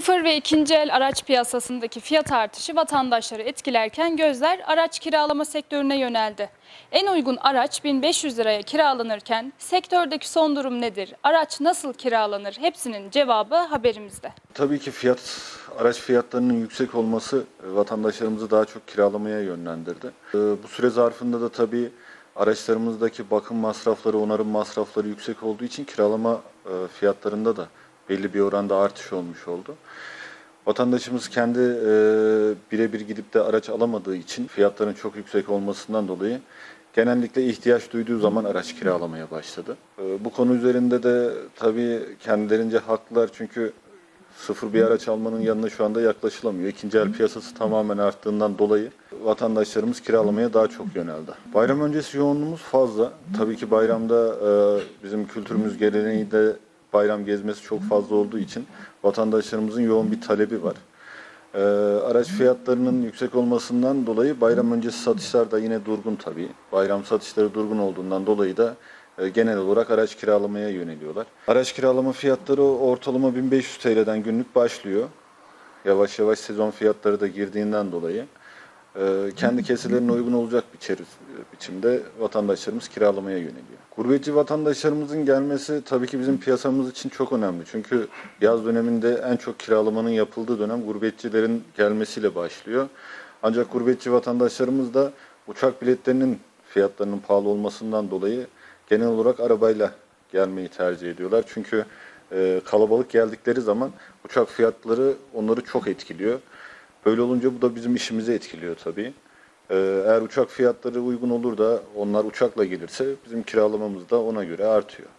Sıfır ve ikinci el araç piyasasındaki fiyat artışı vatandaşları etkilerken gözler araç kiralama sektörüne yöneldi. En uygun araç 1500 liraya kiralanırken sektördeki son durum nedir? Araç nasıl kiralanır? Hepsinin cevabı haberimizde. Tabii ki fiyat, araç fiyatlarının yüksek olması vatandaşlarımızı daha çok kiralamaya yönlendirdi. E, Bu süre zarfında da tabii araçlarımızdaki bakım masrafları, onarım masrafları yüksek olduğu için kiralama e, fiyatlarında da belli bir oranda artış olmuş oldu. Vatandaşımız kendi e, birebir gidip de araç alamadığı için fiyatların çok yüksek olmasından dolayı genellikle ihtiyaç duyduğu zaman araç kiralamaya başladı. E, bu konu üzerinde de tabii kendilerince haklılar çünkü sıfır bir araç almanın yanına şu anda yaklaşılamıyor. İkinci el piyasası tamamen arttığından dolayı vatandaşlarımız kiralamaya daha çok yöneldi. Bayram öncesi yoğunluğumuz fazla. Tabii ki bayramda e, bizim kültürümüz geleneği de bayram gezmesi çok fazla olduğu için vatandaşlarımızın yoğun bir talebi var. E, araç fiyatlarının yüksek olmasından dolayı bayram öncesi satışlar da yine durgun tabii. Bayram satışları durgun olduğundan dolayı da e, genel olarak araç kiralamaya yöneliyorlar. Araç kiralama fiyatları ortalama 1500 TL'den günlük başlıyor. Yavaş yavaş sezon fiyatları da girdiğinden dolayı kendi keselerine uygun olacak bir biçimde vatandaşlarımız kiralamaya yöneliyor. Gurbetçi vatandaşlarımızın gelmesi tabii ki bizim piyasamız için çok önemli. Çünkü yaz döneminde en çok kiralamanın yapıldığı dönem gurbetçilerin gelmesiyle başlıyor. Ancak gurbetçi vatandaşlarımız da uçak biletlerinin fiyatlarının pahalı olmasından dolayı genel olarak arabayla gelmeyi tercih ediyorlar. Çünkü e, kalabalık geldikleri zaman uçak fiyatları onları çok etkiliyor. Böyle olunca bu da bizim işimizi etkiliyor tabii. Ee, Eğer uçak fiyatları uygun olur da onlar uçakla gelirse bizim kiralamamız da ona göre artıyor.